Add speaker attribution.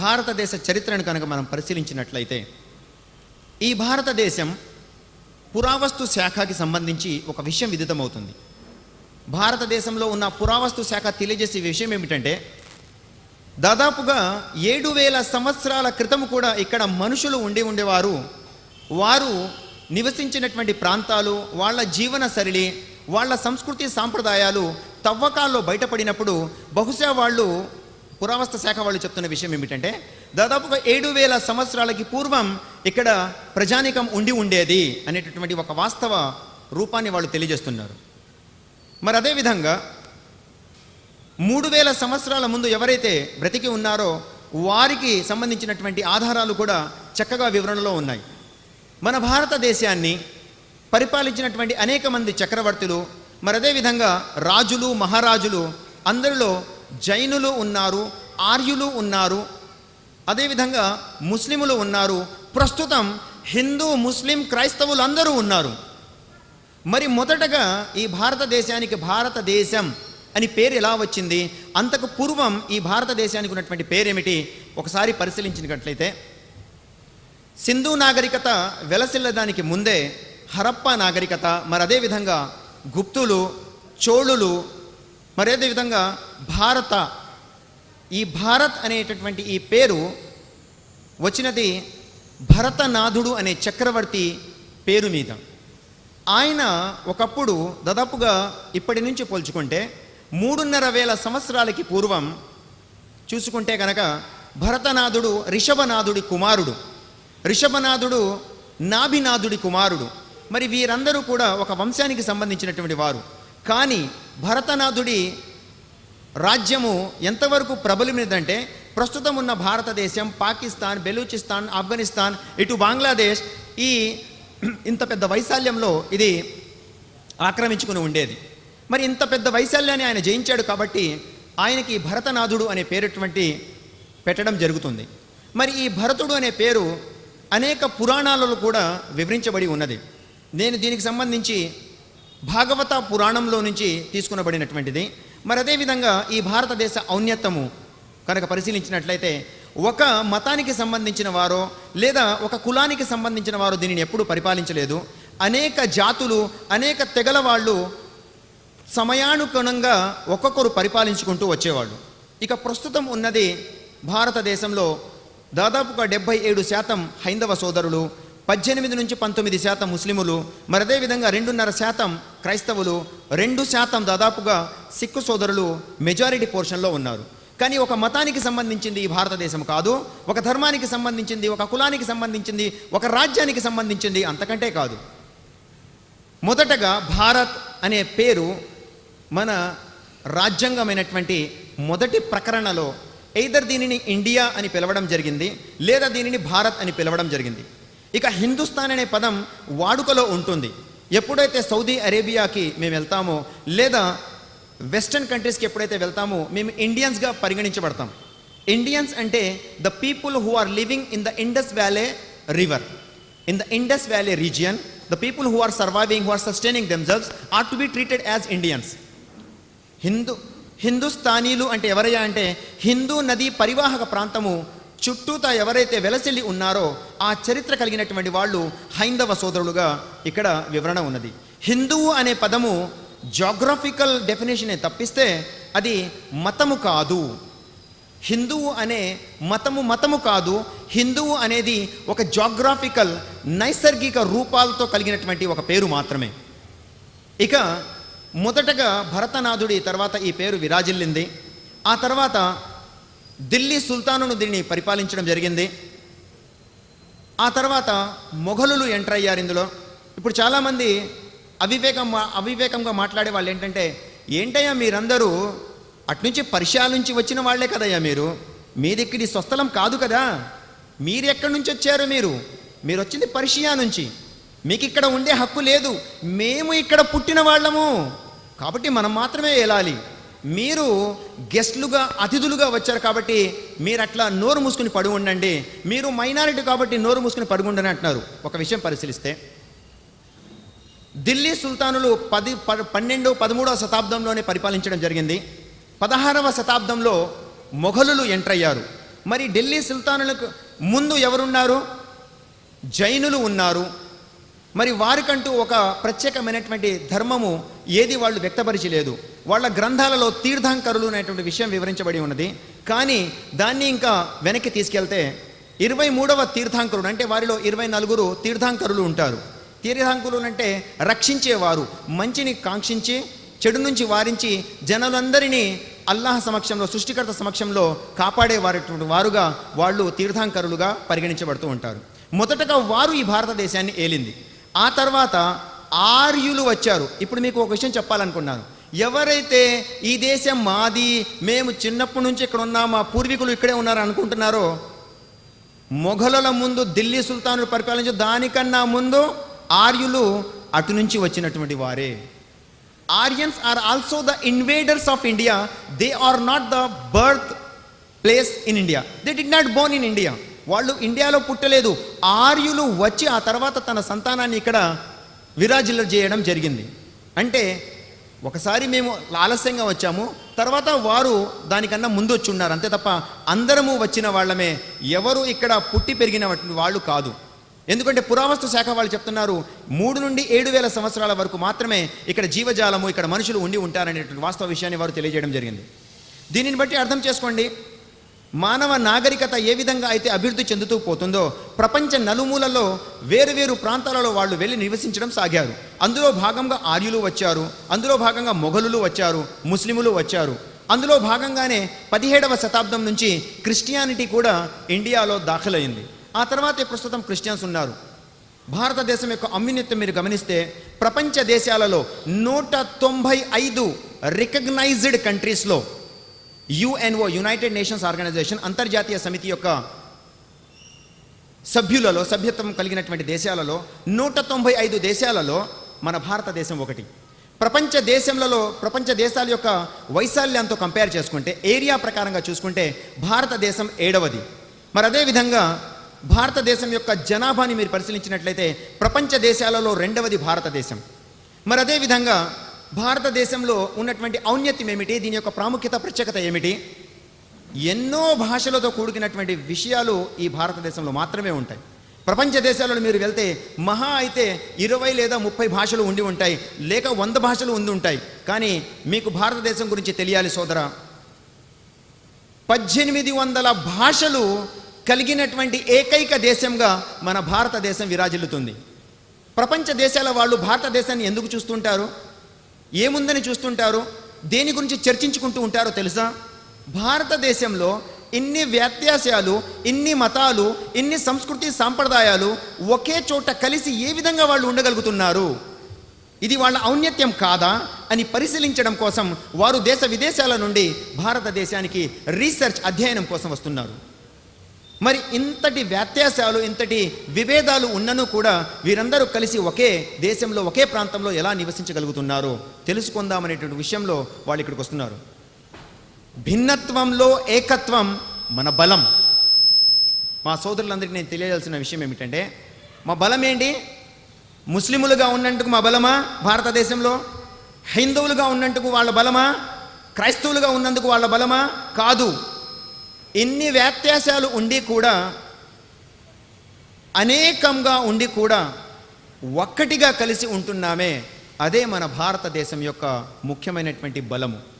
Speaker 1: భారతదేశ చరిత్రను కనుక మనం పరిశీలించినట్లయితే ఈ భారతదేశం పురావస్తు శాఖకి సంబంధించి ఒక విషయం విదితమవుతుంది. భారతదేశంలో ఉన్న పురావస్తు శాఖ తెలియజేసే విషయం ఏమిటంటే దాదాపుగా ఏడు వేల సంవత్సరాల క్రితం కూడా ఇక్కడ మనుషులు ఉండి ఉండేవారు. వారు నివసించినటువంటి ప్రాంతాలు వాళ్ళ జీవన శైలి వాళ్ళ సంస్కృతి సాంప్రదాయాలు తవ్వకాల్లో బయటపడినప్పుడు బహుశా వాళ్ళు పురావస్తు శాఖ వాళ్ళు చెప్తున్న విషయం ఏమిటంటే దాదాపుగా ఏడు వేల సంవత్సరాలకి పూర్వం ఇక్కడ ప్రజానికం ఉండి ఉండేది అనేటటువంటి ఒక వాస్తవ రూపాన్ని వాళ్ళు తెలియజేస్తున్నారు. మరి అదేవిధంగా మూడు వేల సంవత్సరాల ముందు ఎవరైతే బ్రతికి ఉన్నారో వారికి సంబంధించినటువంటి ఆధారాలు కూడా చక్కగా వివరణలో ఉన్నాయి. మన భారతదేశాన్ని పరిపాలించినటువంటి అనేక మంది చక్రవర్తులు మరి అదేవిధంగా రాజులు మహారాజులు అందరిలో జైనులు ఉన్నారు ఆర్యులు ఉన్నారు అదేవిధంగా ముస్లిములు ఉన్నారు ప్రస్తుతం హిందూ ముస్లిం క్రైస్తవులు అందరూ ఉన్నారు. మరి మొదటగా ఈ భారతదేశానికి భారతదేశం అని పేరు ఎలా వచ్చింది? అంతకు పూర్వం ఈ భారతదేశానికి ఉన్నటువంటి పేరేమిటి? ఒకసారి పరిశీలించినట్లయితే సింధు నాగరికత వెలసిల్లదానికి ముందే హరప్ప నాగరికత మరి అదేవిధంగా గుప్తులు చోళులు మరి అదేవిధంగా భారత ఈ భారత్ అనేటటువంటి ఈ పేరు వచ్చినది భరతనాథుడు అనే చక్రవర్తి పేరు మీద. ఆయన ఒకప్పుడు దాదాపుగా ఇప్పటి నుంచి పోల్చుకుంటే మూడున్నర వేల సంవత్సరాలకి పూర్వం చూసుకుంటే కనుక భరతనాథుడు రిషభనాథుడి కుమారుడు రిషభనాథుడు నాభినాథుడి కుమారుడు. మరి వీరందరూ కూడా ఒక వంశానికి సంబంధించినటువంటి వారు. కానీ భరతనాథుడి రాజ్యము ఎంతవరకు ప్రబలమైనదంటే ప్రస్తుతం ఉన్న భారతదేశం పాకిస్తాన్ బెలూచిస్తాన్ ఆఫ్ఘనిస్తాన్ ఇటు బంగ్లాదేశ్ ఈ ఇంత పెద్ద వైశాల్యంలో ఇది ఆక్రమించుకుని ఉండేది. మరి ఇంత పెద్ద వైశాల్యాన్ని ఆయన జయించాడు కాబట్టి ఆయనకి భరతనాథుడు అనే పేరుటువంటి పెట్టడం జరుగుతుంది. మరి ఈ భరతుడు అనే పేరు అనేక పురాణాలలో కూడా వివరించబడి ఉన్నది. నేను దీనికి సంబంధించి భాగవత పురాణంలో నుంచి తీసుకునబడినటువంటిది. మరి అదేవిధంగా ఈ భారతదేశ ఔన్నత్యము కనుక పరిశీలించినట్లయితే ఒక మతానికి సంబంధించిన వారో లేదా ఒక కులానికి సంబంధించిన వారు దీనిని ఎప్పుడూ పరిపాలించలేదు. అనేక జాతులు అనేక తెగల వాళ్ళు సమయానుగుణంగా ఒక్కొక్కరు పరిపాలించుకుంటూ వచ్చేవాళ్ళు. ఇక ప్రస్తుతం ఉన్నది భారతదేశంలో దాదాపుగా డెబ్బై ఏడు శాతం హైందవ సోదరులు పద్దెనిమిది నుంచి పంతొమ్మిది శాతం ముస్లిములు మరి అదేవిధంగా రెండున్నర శాతం క్రైస్తవులు రెండు శాతం దాదాపుగా సిక్కు సోదరులు మెజారిటీ పోర్షన్లో ఉన్నారు. కానీ ఒక మతానికి సంబంధించింది ఈ భారతదేశం కాదు ఒక ధర్మానికి సంబంధించింది ఒక కులానికి సంబంధించింది ఒక రాజ్యానికి సంబంధించింది అంతకంటే కాదు. మొదటగా భారత్ అనే పేరు మన రాజ్యాంగమైనటువంటి మొదటి ప్రకరణలో ఎయిదర్ దీనిని ఇండియా అని పిలవడం జరిగింది లేదా దీనిని భారత్ అని పిలవడం జరిగింది. ఇక హిందుస్థాన్ అనే పదం వాడుకలో ఉంటుంది. ఎప్పుడైతే సౌదీ అరేబియాకి మేము వెళ్తామో లేదా వెస్టర్న్ కంట్రీస్కి ఎప్పుడైతే వెళ్తామో మేము ఇండియన్స్గా పరిగణించబడతాం. ఇండియన్స్ అంటే the people who are living in the Indus valley river. In the Indus valley region the people who are surviving who are sustaining themselves are to be treated as Indians. Hindu హిందుస్థానీలు అంటే ఎవరయ్యా అంటే హిందూ నదీ పరివాహక ప్రాంతము చుట్టూతా ఎవరైతే వెలసిల్లి ఉన్నారో ఆ చరిత్ర కలిగినటువంటి వాళ్ళు హైందవ సోదరులుగా ఇక్కడ వివరణ ఉన్నది. హిందువు అనే పదము జాగ్రఫికల్ డెఫినేషనే తప్పిస్తే అది మతము కాదు. హిందువు అనే మతము మతము కాదు. హిందువు అనేది ఒక జాగ్రాఫికల్ నైసర్గిక రూపాలతో కలిగినటువంటి ఒక పేరు మాత్రమే. ఇక మొదటగా భరతనాథుడి తర్వాత ఈ పేరు విరాజిల్లింది. ఆ తర్వాత ఢిల్లీ సుల్తానును దీన్ని పరిపాలించడం జరిగింది. ఆ తర్వాత మొఘలులు ఎంటర్ అయ్యారు ఇందులో. ఇప్పుడు చాలామంది అవివేకం అవివేకంగా మాట్లాడే వాళ్ళు ఏంటంటే ఏంటయ్యా మీరందరూ అట్నుంచి పర్షియా నుంచి వచ్చిన వాళ్ళే కదయ్యా మీరు? మీదిక్కడి స్వస్థలం కాదు కదా. మీరు ఎక్కడి నుంచి వచ్చారు మీరు? మీరు వచ్చింది పర్షియా నుంచి. మీకు ఇక్కడ ఉండే హక్కు లేదు. మేము ఇక్కడ పుట్టిన వాళ్ళము. కాబట్టి మనం మాత్రమే వెళ్ళాలి మీరు గెస్ట్లుగా అతిథులుగా వచ్చారు కాబట్టి మీరు అట్లా నోరు మూసుకుని పడి ఉండండి మీరు మైనారిటీ కాబట్టి నోరు మూసుకుని పడుకుండని అంటున్నారు. ఒక విషయం పరిశీలిస్తే. ఢిల్లీ సుల్తానులు పది పన్నెండు పదమూడవ శతాబ్దంలోనే పరిపాలించడం జరిగింది. పదహారవ శతాబ్దంలో మొఘలులు ఎంటర్ అయ్యారు. మరి ఢిల్లీ సుల్తానులకు ముందు ఎవరున్నారు? జైనులు ఉన్నారు. మరి వారికంటూ ఒక ప్రత్యేకమైనటువంటి ధర్మము ఏది వాళ్ళు వ్యక్తపరిచలేదు. వాళ్ళ గ్రంథాలలో తీర్థంకరులు అనేటువంటి విషయం వివరించబడి ఉన్నది. కానీ దాన్ని ఇంకా వెనక్కి తీసుకెళ్తే ఇరవై మూడవ తీర్థంకరుడు అంటే వారిలో ఇరవై నలుగురు తీర్థంకరులు ఉంటారు. తీర్థాంకులు అంటే రక్షించేవారు మంచిని కాంక్షించి చెడు నుంచి వారించి జనులందరినీ అల్లాహ్ సమక్షంలో సృష్టికర్త సమక్షంలో కాపాడేవారటువంటి వారుగా వాళ్ళు తీర్థంకరులుగా పరిగణించబడుతూ ఉంటారు. మొదటగా వారు ఈ భారతదేశాన్ని ఏలింది. ఆ తర్వాత ఆర్యులు వచ్చారు. ఇప్పుడు మీకు ఒక విషయం చెప్పాలనుకున్నాను. ఎవరైతే ఈ దేశం మాది మేము చిన్నప్పటి నుంచి ఇక్కడ ఉన్నా మా పూర్వీకులు ఇక్కడే ఉన్నారు అనుకుంటున్నారో మొఘలుల ముందు ఢిల్లీ సుల్తానులు పరిపాలించే దానికన్నా ముందు ఆర్యులు అటు నుంచి వచ్చినటువంటి వారే. Aryans are also the invaders of India. They are not the birth place in India. They did not born in India. వాళ్ళు ఇండియాలో పుట్టలేదు. ఆర్యులు వచ్చి ఆ తర్వాత తన సంతానాన్ని ఇక్కడ విరాజిల్ల చేయడం జరిగింది. అంటే ఒకసారి మేము ఆలస్యంగా వచ్చాము. తర్వాత వారు దానికన్నా ముందు వచ్చి ఉన్నారు. అంతే తప్ప అందరము వచ్చిన వాళ్ళమే. ఎవరు ఇక్కడ పుట్టి పెరిగిన వాళ్ళు కాదు. ఎందుకంటే పురావస్తు శాఖ వాళ్ళు చెప్తున్నారు మూడు నుండి ఏడు వేల సంవత్సరాల వరకు మాత్రమే ఇక్కడ జీవజాలము ఇక్కడ మనుషులు ఉండి ఉంటారనేటువంటి వాస్తవ విషయాన్ని వారు తెలియజేయడం జరిగింది. దీనిని బట్టి అర్థం చేసుకోండి. మానవ నాగరికత ఏ విధంగా అయితే అభివృద్ధి చెందుతూ పోతుందో ప్రపంచ నలుమూలలో వేరువేరు ప్రాంతాలలో వాళ్ళు వెళ్ళి నివసించడం సాగారు. అందులో భాగంగా ఆర్యులు వచ్చారు అందులో భాగంగా మొఘలులు వచ్చారు ముస్లిములు వచ్చారు. అందులో భాగంగానే పదిహేడవ శతాబ్దం నుంచి క్రిస్టియానిటీ కూడా ఇండియాలో దాఖలైంది. ఆ తర్వాతే ప్రస్తుతం క్రిస్టియన్స్ ఉన్నారు. భారతదేశం యొక్క అమ్యునిత్యం మీరు గమనిస్తే ప్రపంచ దేశాలలో నూట తొంభై ఐదు రికగ్నైజ్డ్ కంట్రీస్లో యుఎన్ఓ యునైటెడ్ నేషన్స్ ఆర్గనైజేషన్ అంతర్జాతీయ సమితి యొక్క సభ్యులలో సభ్యత్వం కలిగినటువంటి దేశాలలో నూట తొంభై ఐదు దేశాలలో మన భారతదేశం ఒకటి. ప్రపంచ దేశంలో ప్రపంచ దేశాల యొక్క వైశాల్యంతో కంపేర్ చేసుకుంటే ఏరియా ప్రకారంగా చూసుకుంటే భారతదేశం ఏడవది. మరి అదేవిధంగా భారతదేశం యొక్క జనాభాని మీరు పరిశీలించినట్లయితే ప్రపంచ దేశాలలో రెండవది భారతదేశం. మరి అదేవిధంగా భారతదేశంలో ఉన్నటువంటి ఔన్నత్యం ఏమిటి? దీని యొక్క ప్రాముఖ్యత ప్రత్యేకత ఏమిటి? ఎన్నో భాషలతో కూడుకున్నటువంటి విషయాలు ఈ భారతదేశంలో మాత్రమే ఉంటాయి. ప్రపంచ దేశాలలో మీరు వెళ్తే మహా అయితే ఇరవై లేదా ముప్పై భాషలు ఉండి ఉంటాయి లేక వంద భాషలు ఉండి ఉంటాయి. కానీ మీకు భారతదేశం గురించి తెలియాలి సోదర. పద్దెనిమిది వందల భాషలు కలిగినటువంటి ఏకైక దేశంగా మన భారతదేశం విరాజిల్లుతుంది. ప్రపంచ దేశాల వాళ్ళు భారతదేశాన్ని ఎందుకు చూస్తుంటారు? ఏముందని చూస్తుంటారు? దేని గురించి చర్చించుకుంటూ ఉంటారో తెలుసా? భారతదేశంలో ఇన్ని వ్యత్యాసాలు ఇన్ని మతాలు ఇన్ని సంస్కృతి సాంప్రదాయాలు ఒకే చోట కలిసి ఏ విధంగా వాళ్ళు ఉండగలుగుతున్నారు? ఇది వాళ్ళ ఔన్నత్యం కాదా? అని పరిశీలించడం కోసం వారు దేశ విదేశాల నుండి భారతదేశానికి రీసెర్చ్ అధ్యయనం కోసం వస్తున్నారు. మరి ఇంతటి వ్యత్యాసాలు ఇంతటి విభేదాలు ఉన్నను కూడా వీరందరూ కలిసి ఒకే దేశంలో ఒకే ప్రాంతంలో ఎలా నివసించగలుగుతున్నారో? తెలుసుకుందామనేటువంటి విషయంలో వాళ్ళు ఇక్కడికి వస్తున్నారు. భిన్నత్వంలో ఏకత్వం మన బలం. మా సోదరులందరికీ నేను తెలియజేయాల్సిన విషయం ఏమిటంటే మా బలం ఏంటి? ముస్లిములుగా ఉన్నందుకు మా బలమా భారతదేశంలో? హిందువులుగా ఉన్నందుకు వాళ్ళ బలమా? క్రైస్తవులుగా ఉన్నందుకు వాళ్ళ బలమా? కాదు. ఇన్ని వ్యత్యాసాలు ఉండి కూడా అనేకంగా ఉండి కూడా ఒక్కటిగా కలిసి ఉంటున్నామే అదే మన భారతదేశం యొక్క ముఖ్యమైనటువంటి బలము.